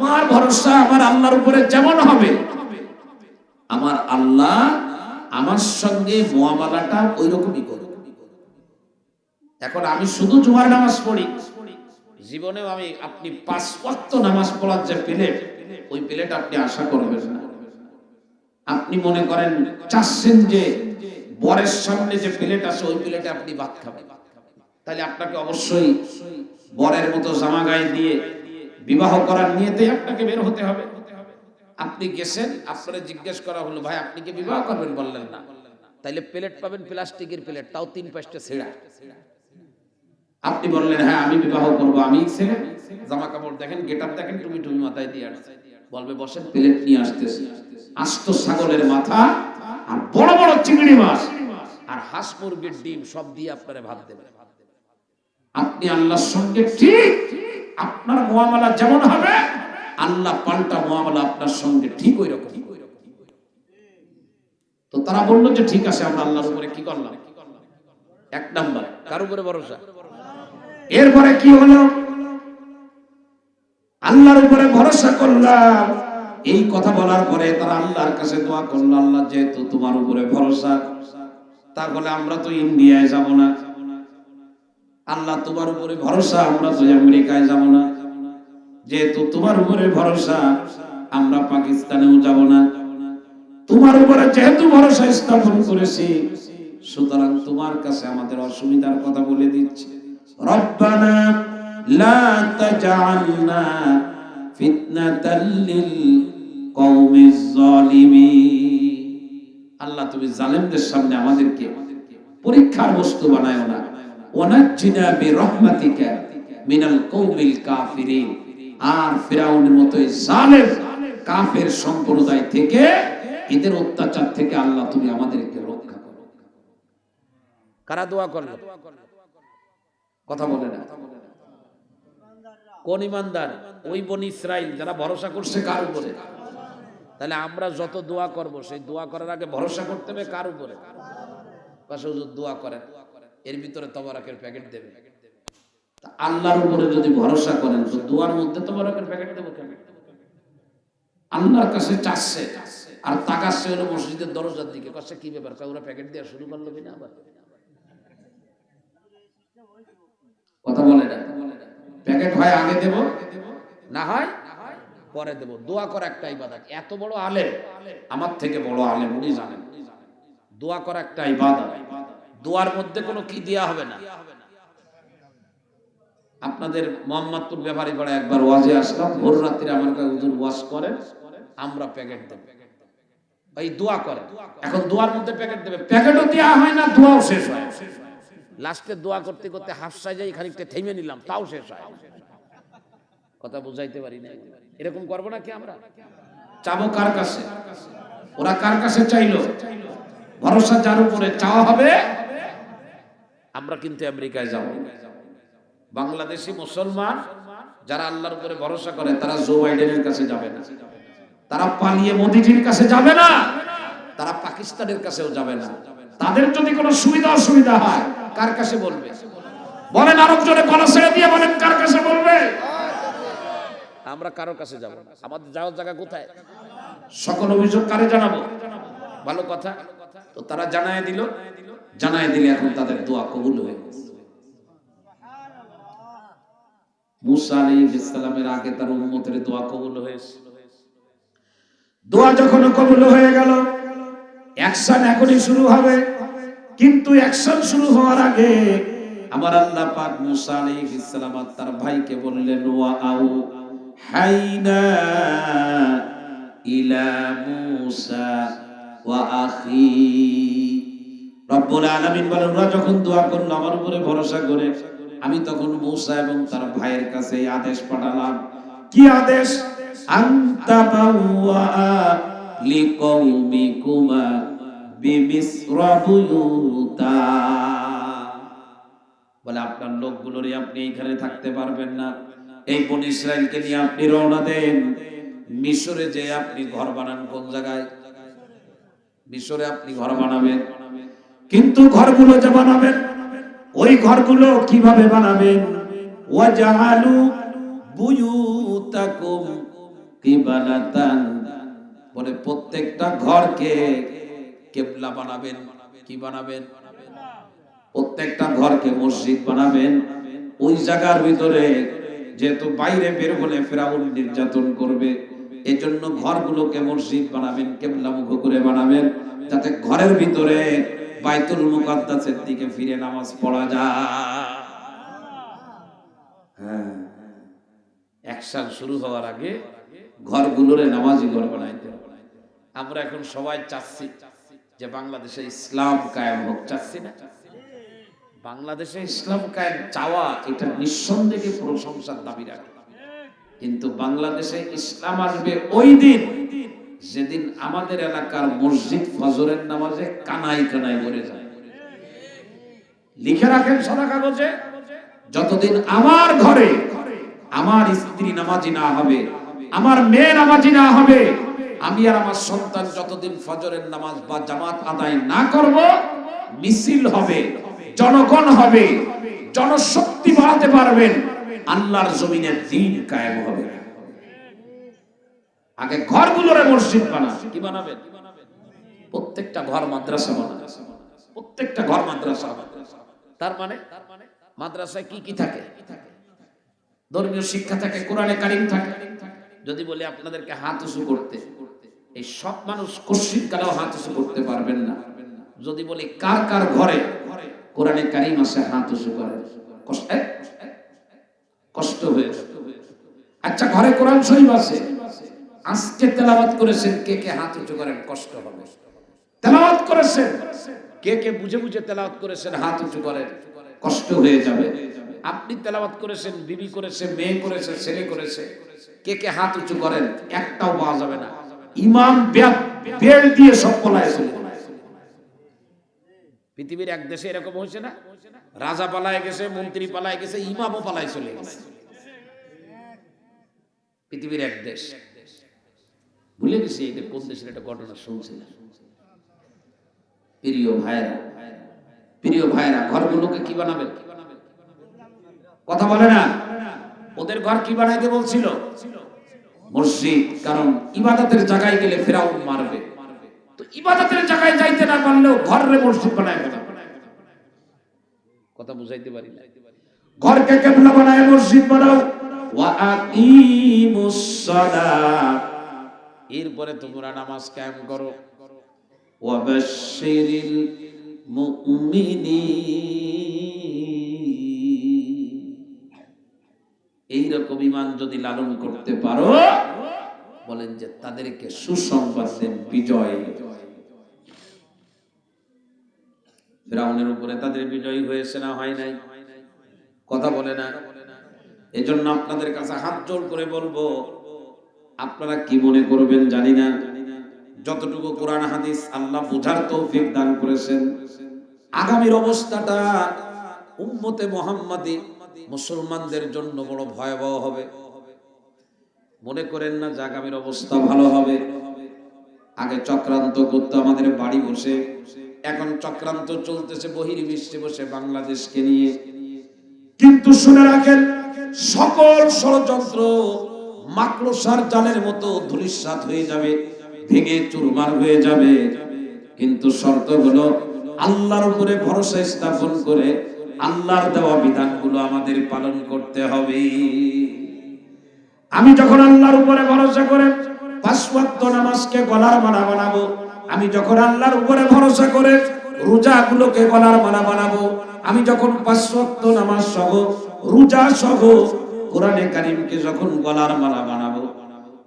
আমার ভরসা আমার আল্লাহর উপরে যেমন হবে, আমার আল্লাহ আমার সঙ্গে মোয়ামালাটা ওই রকমই করবে। এখন আমি শুধু জুমার নামাজ পড়ি, জীবনেও আমি আপনি পাঁচ নামাজ পড়ার যে প্লেট, ওই প্লেট আপনি আশা করবেন না। আপনি মনে করেন চাচ্ছেন যে বরের সামনে যে প্লেট আছে, ওই প্লেটে আপনি ভাত খাবেন। তাহলে আপনাকে অবশ্যই বরের মতো জামা গায়ে দিয়ে বিবাহ করার নিয়েতে আপনাকে বের হতে হবে। আপনি গেছেন, আপনারা জিজ্ঞেস করা হলো, ভাই, আপনি কি বিবাহ করবেন? বললেন না। তাইলে প্লেট পাবেন প্লাস্টিকের প্লেট, তাও তিন পাঁচটা ছেঁড়া। আপনি বললেন হ্যাঁ আমি বিবাহ করব আমি ছেলে। জামা কাপড় দেখেন গেট আপ দেখেন তুমি তুমি মাথায় দিয়ে বলবে, বসেন, প্লেট নিয়ে আসতেছি। আস্ত ছাগলের মাথা আর বড় বড় চিংড়ি মাছ আর হাঁস, মুরগির ডিম সব দিয়ে আপনারা ভাত দেবেন আপনি আল্লাহর সঙ্গে ঠিক আপনার মোয়ামলা যেমন হবে, আল্লাহ পাল্টা মোয়ামলা আপনার সঙ্গে ঠিক ওই রকম তো তারা বলল যে, ঠিক আছে, আমরা আল্লাহর উপরে কি করলাম? এক নাম্বার। কার উপরে ভরসা? এরপরে কি হলো? আল্লাহর উপরে ভরসা করলাম। এই কথা বলার পরে তারা আল্লাহর কাছে দোয়া করল, আল্লাহ, যেহেতু তোমার উপরে ভরসা, তাহলে আমরা তো ইন্ডিয়ায় যাব না। আল্লাহ তোমার উপরে ভরসা, আমরা তো আমেরিকায় যাব না। যেহেতু তোমার উপরে ভরসা, আমরা পাকিস্তানেও যাব না। তোমার উপরে যেহেতু ভরসা স্থাপন করেছি, সুতরাং তোমার কাছে আমাদের অসুবিধার কথা বলে দিচ্ছি। রব্বানা লা তাজআলনা ফিতনাতাল লিল কওমিজ জালিমিন আল্লাহ, তুমি জালেমদের সামনে আমাদেরকে পরীক্ষার বস্তু বানায়ো না। বিরহমাতিকা মিনাল কওমিল কাফিরিন। আর ফিরাউনের জালেম কাফের সম্প্রদায় থেকে এদের অত্যাচার থেকে আল্লাহ তুমি আমাদেরকে রক্ষা করো। কারা দোয়া করল? কথা বলে না। কোন ইমানদার? ওই বনি ইসরাইল, যারা ভরসা করছে কার উপরে? তাহলে আমরা যত দোয়া করব, সেই দোয়া করার আগে ভরসা করতে হবে কার উপরে? দোয়া করেন। এর ভিতরে তবরাকের প্যাকেট দেবে। আল্লাহর উপরে যদি ভরসা করেন, তো দোয়ার মধ্যে তবরাকের প্যাকেট দেবো কেন? আল্লাহর কাছে চাচ্ছে, আর তাকাচ্ছে হলো মসজিদের দরজার দিকে। কাছে কি ব্যাপার? ওরা প্যাকেট দেওয়া শুরু করল কিনা আবার? কথা বলে না। প্যাকেট হয় আগে দেব, না হয় পরে দেব। দোয়া করা একটা ইবাদত। এত বড় আলেম, আমার থেকে বড় আলেম, উনি জানেন। দোয়া করা একটা ইবাদত। দোয়ার মধ্যে কোনো কি দেওয়া হবে না। আপনাদের মোহাম্মদপুর ব্যাপারী পাড়া একবার ওয়াজে আসলাম, ভোর রাত্রে আমার কাছে হুজুর ওয়াজ করেন, আমরা প্যাকেট দেব। এই দোয়া করে এখন দোয়ার মধ্যে প্যাকেট দেবে। প্যাকেটও দেওয়া হয় না, দোয়াও শেষ হয় লাস্টে দোয়া করতে করতে হাফ সাইজাই খানিকটা থেমে নিলাম, তাও শেষ হয় কথা বুঝাইতে পারি না এরকম করব না কি আমরা? চাবো কার কাছে? ওরা কার কাছে চাইলো? ভরসা যার উপরে চাওয়া হবে আমরা কিন্তু আমেরিকায় যাব। বাংলাদেশি মুসলমান যারা আল্লাহর উপরে ভরসা করে, তারা জো বাইডেনের কাছে যাবে না। তারা পালিয়ে মোদিজির কাছে যাবে না। তারা পাকিস্তানের কাছেও যাবে না। তাদের যদি কোনো সুবিধা অসুবিধা হয়, কার কাছে বলবে? বলেন আরব জনে গলা ছেড়ে দিয়ে বলেন, কার কাছে বলবে? আমরা কারোর কাছে যাব আমাদের যাওয়ার জায়গা কোথায়? সকল অভিযোগ কারে জানাব। ভালো কথা। তো তারা জানায় দিল। জানায় দিলে এখন তাদের দোয়া কবুল হয়ে আগে তার দোয়া কবুল হয়েছে। দোয়া যখন কবুল হয়ে গেল, অ্যাকশন এখনই শুরু হবে। কিন্তু অ্যাকশন শুরু হওয়ার আগে আমার আল্লাহ পাক মুসা আলাইহিস তার ভাইকে বললেন, ওয়া আউ হাইনা ইলা মুসা ওয়া আখি। রব্বুল আলামিন বলেন, ওরা যখন দোয়া করল, আমার উপরে ভরসা করে, আমি তখন মূসা এবং তার ভাইয়ের কাছে এই আদেশ পাঠালাম। কি আদেশ? আনতা বাওয়া লিকৌমিকুমা বিমিসরা বুয়ুতা। বলে, আপনার লোকগুলোরই আপনি এইখানে থাকতে পারবেন না। এই বন ইসরায়েলকে নিয়ে আপনি রওনা দেন। মিশরে যে আপনি ঘর বানান কোন জায়গায়? মিশরে আপনি ঘর বানাবেন। কিন্তু ঘরগুলো যে বানাবেন? ওই ঘরগুলো কীভাবে বানাবেন? ওয়াজালু বুয়ুতাকুম বলে প্রত্যেকটা ঘরকে বানাবেন। কি বানাবেন? প্রত্যেকটা ঘরকে মসজিদ বানাবেন। ওই জায়গার ভিতরে যেহেতু বাইরে বের হলে ফেরাউন নির্যাতন করবে, এজন্য ঘরগুলোকে মসজিদ বানাবেন কেবলা মুখ করে বানাবেন, যাতে ঘরের ভিতরে বাইতুল মুকাদ্দাসের দিকে ফিরে নামাজ পড়া যায়। হ্যাঁ। একসাল শুরু হওয়ার আগে ঘরগুলোরে নামাজি ঘর বানাইতে আমরা এখন সবাই চাচ্ছি যে বাংলাদেশে ইসলাম কায়েম হোক, চাচ্ছি না? বাংলাদেশে ইসলাম কায়েম চাওয়া, এটা নিঃসন্দেহে প্রশংসার দাবি রাখে। কিন্তু বাংলাদেশে ইসলাম আসবে ওই দিন যেদিন আমাদের এলাকার মসজিদ ফজরের নামাজে কানাই কানাই ভরে যায়। লিখে রাখেন সাদা কাগজে, যতদিন আমার ঘরে আমার স্ত্রী নামাজি না হবে, আমার মেয়ে নামাজি না হবে, আমি আর আমার সন্তান যতদিন ফজরের নামাজ বা জামাত আদায় না করব, মিছিল হবে, জনগণ হবে, জনশক্তি বাড়াতে পারবেন, আল্লাহর জমিনের দিন কায়েম হবে। আগে ঘরগুলোরে মসজিদ বানা কি বানাবেন? প্রত্যেকটা ঘর মাদ্রাসা বানাবে প্রত্যেকটা ঘর মাদ্রাসা। তার মানে? মাদ্রাসায় কি কি থাকে? ধর্মীয় শিক্ষা থাকে, কোরআনে কারিম থাকে। যদি বলি আপনাদেরকে হাত উঁচু করতে, এই সব মানুষ কশ্চিত কালেও হাত উঁচু করতে পারবেন না। যদি বলি কার কার ঘরে কোরআনে কারিম আছে, হাত উঁচু করে? কষ্ট হয়ে আচ্ছা ঘরে কোরআন শরীফ আছে। আজকে তেলাওয়াত করেছেন, কে কে হাত উঁচু করেন? কষ্ট হবে। তেলাওয়াত করেছেন। কে কে বুঝে বুঝে তেলাওয়াত করেছেন, হাত উঁচু করেন? কষ্ট হয়ে যাবে। আপনি তেলাওয়াত করেছেন, বিবি করেছে, মেয়ে করেছে, ছেলে করেছে। কে কে হাত উঁচু করেন? একটাও পাওয়া যাবে না। ইমাম বেল দিয়ে সব পলায় পৃথিবীর এক দেশে এরকম হয়েছে না? রাজা পালায় গেছে, মন্ত্রী পালায় গেছে, ইমামও পালায় চলে গেছে। পৃথিবীর এক দেশ। ভুলে গেছি এটা কোন দেশের একটা ঘটনা শুনছিলাম। প্রিয় ভাইরা প্রিয় ভাইরা ঘরগুলোকে কি বানাবে? কথা বলে না? ওদের ঘর কি বানাইতে বলছিল? মসজিদ, কারণ ইবাদতের জায়গায় গেলে ফেরাউন মারবে। তো ইবাদতের জায়গায় যাইতে না পারলেও ঘরে মসজিদ বানায় ফেলা কথা বুঝাইতে পারি না। ঘরকে কেবলা বানায় মসজিদ বানাও। ওয়া আকিমুস সালাত। এরপরে তোমরা নামাজ কায়েম করো। ওয়াবাশশিরিল এইরকম ইমান যদি লালন করতে পারো, বলেন যে তাদেরকে সুসংবাদ দেন বিজয়। ফেরাউনের উপরে তাদের বিজয় হয়েছে না হয় নাই? কথা বলে না। এজন্য আপনাদের কাছে হাত জোর করে বলব আপনারা কি মনে করবেন জানি না। যতটুকু কোরআন, হাদিস আল্লাহ বুঝার তৌফিক দান করেছেন, আগামীর অবস্থাটা উম্মতে মোহাম্মদী মুসলমানদের জন্য বড় ভয়াবহ হবে। মনে করেন না যে আগামীর অবস্থা ভালো হবে? আগে চক্রান্ত করতো আমাদের বাড়ি বসে, এখন চক্রান্ত চলতেছে বহির্বিশ্বে বসে বাংলাদেশকে নিয়ে। কিন্তু শুনে রাখেন, সকল ষড়যন্ত্র মাকড়সার জালের মতো ধূলিসাৎ হয়ে যাবে, ভেঙে চুরমার হয়ে যাবে। কিন্তু শর্ত হলো আল্লাহর উপরে ভরসা স্থাপন করে আল্লাহর দেওয়া বিধানগুলো আমাদের পালন করতে হবে। আমি যখন আল্লাহর উপরে ভরসা করে পাঁচ ওয়াক্ত নামাজকে গলার মালা বানাবো, আমি যখন আল্লাহর উপরে ভরসা করে রোজাগুলোকে গলার মালা বানাবো, আমি যখন পাঁচ ওয়াক্ত নামাজ সহ রোজা সহ কোরআনে কারিমকে যখন গলার মালা বানাবো,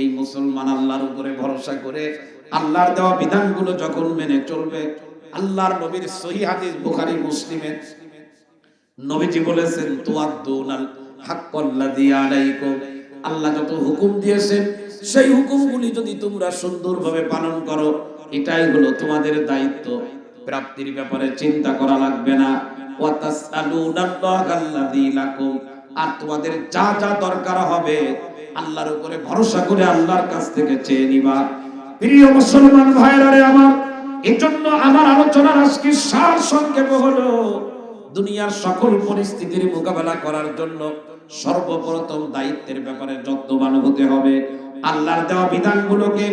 এই মুসলমান আল্লাহর উপরে ভরসা করে আল্লাহর দেওয়া বিধানগুলো যখন মেনে চলবে, আল্লাহর নবীর সহি হাদিস বুখারী মুসলিমের নবীজি বলেছেন, তুয়াদ্দুনাল হাক্কাল্লাযী আলাইকুম। আল্লাহ যত হুকুম দিয়েছেন, সেই হুকুমগুলি যদি তোমরা সুন্দরভাবে পালন করো, এটাই হলো তোমাদের দায়িত্ব। প্রাপ্তির ব্যাপারে চিন্তা করা লাগবে না। ওয়া তাসআলুনাল্লাহাল্লাযী লাকুম। আর তোমাদের যা যা দরকার হবে, আল্লাহর উপরে ভরসা করে আল্লাহর কাছ থেকে চেয়ে নিবা। প্রিয় মুসলমান ভাইরা রে আমার, এজন্য আমার আলোচনার আজকে সার সংক্ষেপ হলো, দুনিয়ার সকল পরিস্থিতির মোকাবেলা করার জন্য সর্বপ্রথম দায়িত্বের ব্যাপারে যত্নবান হতে হবে। আল্লাহর দেওয়া বিধানগুলোকে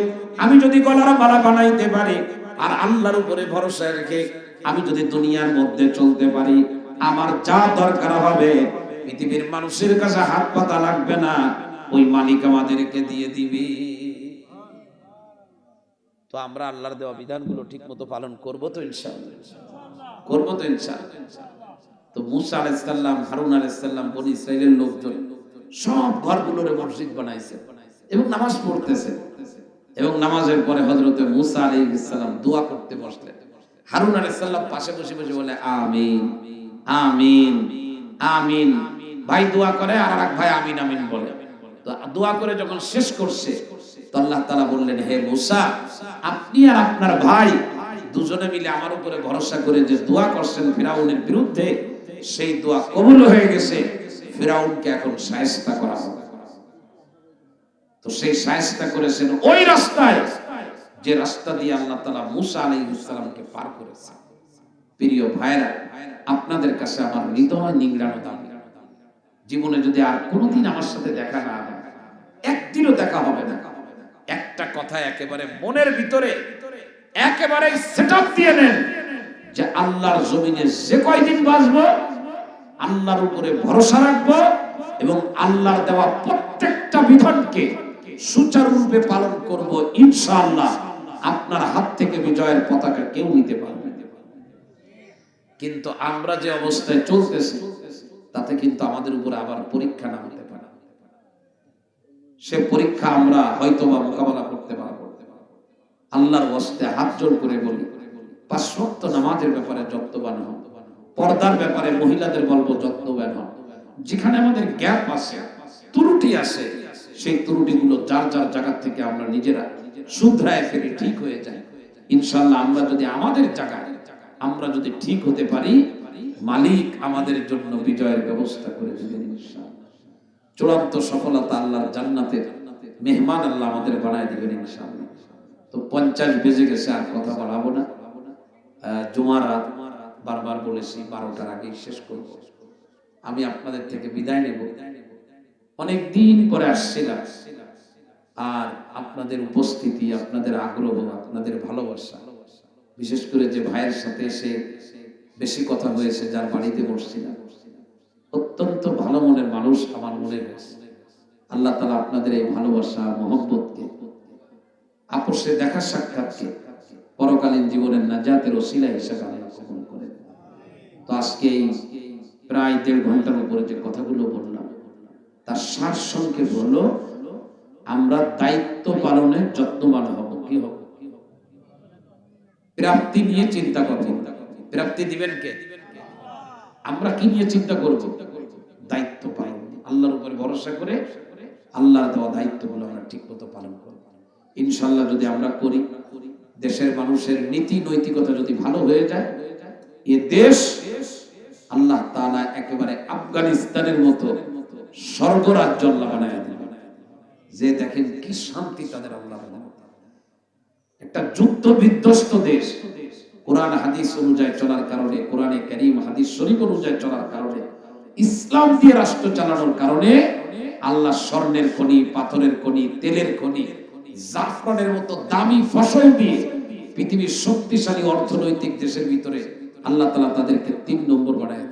আমি যদি গলার মালা বানাইতে পারি, আর আল্লাহর উপরে ভরসা রেখে আমি যদি দুনিয়ার মধ্যে চলতে পারি, আমার যা দরকার হবে পৃথিবীর মানুষের কাছে হাত পাতা লাগবে না। ওই মালিক আমাদেরকে দিয়ে দিবে। তো আমরা আল্লাহর দেওয়া বিধানগুলো ঠিক মতো পালন করব তো ইনশাআল্লাহ। করব তো ইনশাআল্লাহ। তো মুসা আলাইসাল্লাম হারুন আলাইসাল্লাম বনি ইসরায়েলের লোকজন সব ঘরগুলোরে মসজিদ বানাইছে এবং নামাজ পড়তেছে। এবং নামাজের পরে হজরতে মুসা আলী ইসলাম দোয়া করতে বসলেন। হারুন আলাইসাল্লাম পাশে বসে বসে বলে, আমিন আমিন। আমিন। ভাই দোয়া করে আর এক ভাই আমিন আমিন বলে। দোয়া করে যখন শেষ করছে, তো আল্লাহ তালা বললেন, হে মুসা, আপনি আর আপনার ভাই দুজনে মিলে আমার উপরে ভরসা করে যে দোয়া করছেন ফিরাউনের বিরুদ্ধে, সেই দোয়া কবুল হয়ে গেছে। ফিরাউনকে এখন সায়স্তা করা হবে তো সেই সায়স্তা করেছেন ওই রাস্তায়, যে রাস্তা দিয়ে আল্লাহ তালা মুসা আলী ইসলামকে পার করেছে প্রিয় ভাইরা আপনাদের কাছে আমার হৃদয় নিংড়ানো দাবি জীবনে যদি আর কোনোদিন আমার সাথে দেখা না হয়, একদিনও দেখা হবে না। একটা কথা একেবারে মনের ভিতরে একেবারে সেট দিয়ে নেন যে আল্লাহর জমিনে যে কয়দিন বাঁচবো, আল্লাহর উপরে ভরসা রাখব এবং আল্লাহর দেওয়া প্রত্যেকটা বিধানকে সুচারুরূপে পালন করব ইনশাআল্লাহ। আপনার হাত থেকে বিজয়ের পতাকা কেউ নিতে পারবে। কিন্তু আমরা যে অবস্থায় চলতেছি, তাতে কিন্তু আমাদের উপরে আবার পরীক্ষা নামতে পারে। সে পরীক্ষা আমরা হয়তো বা মোকাবেলা করতে পারব। আল্লাহর বস্তে হাত জোর করে বলি পাঁচশক্ত নামাজের ব্যাপারে যত্নবান হন পর্দার ব্যাপারে মহিলাদের বলব যত্নবান হন যেখানে আমাদের গ্যাপ আছে, ত্রুটি আছে, সেই ত্রুটিগুলো যার যার জায়গা থেকে আমরা নিজেরা শুধরায় ফেলে, ঠিক হয়ে যায়। ইনশাল্লাহ আমরা যদি আমাদের জায়গায় আমরা যদি ঠিক হতে পারি, মালিক আমাদের জন্য বিজয়ের ব্যবস্থা করে দেবেন চূড়ান্ত সফলতা আল্লাহর জান্নাতের মেহমান আল্লাহ আমাদের বানায় দিবেন, ইনশাআল্লাহ। তো পঞ্চাশ বেজে গেছে, আর কথা বাড়াবো না। জুমার বারবার বলেছি, বারোটার আগেই শেষ করব। আমি আপনাদের থেকে বিদায় নেব। অনেক দিন পরে আসছিলাম। আর আপনাদের উপস্থিতি, আপনাদের আগ্রহ, আপনাদের ভালোবাসা বিশেষ করে যে ভাইয়ের সাথে এসে বেশি কথা হয়েছে, যার বাড়িতে বসছিলাম অত্যন্ত ভালো মনের মানুষ আমার মনে হয়েছে। আল্লাহ তালা আপনাদের এই ভালোবাসা, মহব্বতকে, আপোষে দেখা সাক্ষাৎকে পরকালীন জীবনের নাজাতের ওসিলা হিসেবে আল্লাহ কবুল করেন তো আজকে এই প্রায় দেড় ঘণ্টার উপরে যে কথাগুলো বললাম, তার সার সংক্ষেপ হলো, আমরা দায়িত্ব পালনের যত্নবান হব। কি হব? প্রাপ্তি নিয়ে চিন্তা করব প্রাপ্তি দিবেন কে? আমরা কি নিয়ে চিন্তা করব? দায়িত্ব পাই। আল্লাহর উপরে ভরসা করে আল্লাহর দেওয়া দায়িত্বগুলো আমরা ঠিক মতো পালন করব। ইনশাল্লাহ যদি আমরা করি, দেশের মানুষের নীতি, নৈতিকতা যদি ভালো হয়ে যায়, এ দেশ আল্লাহ তাআলা একেবারে আফগানিস্তানের মতো স্বর্গরাজ্য আল্লাহ বানায় যে দেখেন কি শান্তি তাদের আল্লাহ একটা যুদ্ধ বিধ্বস্ত দেশ। কোরআন, হাদিস অনুযায়ী চলার কারণে, কোরআনে করিম, হাদিস শরীফ অনুযায়ী চলার কারণে, ইসলাম দিয়ে রাষ্ট্র চালানোর কারণে, আল্লাহ স্বর্ণের খনি, পাথরের খনি, তেলের খনি, জাফরানের মতো দামি ফসল দিয়ে পৃথিবীর শক্তিশালী অর্থনৈতিক দেশের ভিতরে আল্লাহ তালা তাদেরকে তিন নম্বর বানায়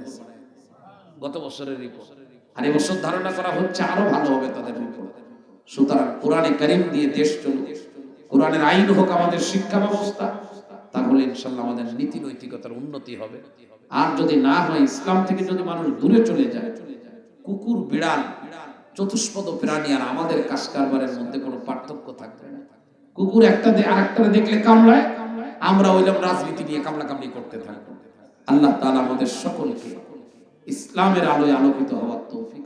গত বছরের রিপোর্ট আর এবছর ধারণা করা হচ্ছে আরও ভালো হবে তাদের রিপোর্ট সুতরাং কোরআনে করিম দিয়ে দেশ চলুক। কোরআনের আইন হোক, আমাদের শিক্ষা ব্যবস্থা, তাহলে ইনশাল্লাহ আমাদের নীতি নৈতিকতার উন্নতি হবে। আর যদি না হয়, ইসলাম থেকে যদি মানুষ দূরে চলে যায়, কুকুর, বিড়াল, চতুষ্পদ প্রাণী আর আমাদের কাজ কারবারের মধ্যে কোনো পার্থক্য থাকবে না। কুকুর একটা আর একটা দেখলে কামড়ায়, আমরা ওইরকম রাজনীতি নিয়ে কামলা কামড়ি করতে থাকব আল্লাহ তাআলা আমাদের সকলকে ইসলামের আলোয় আলোকিত হওয়ার তৌফিক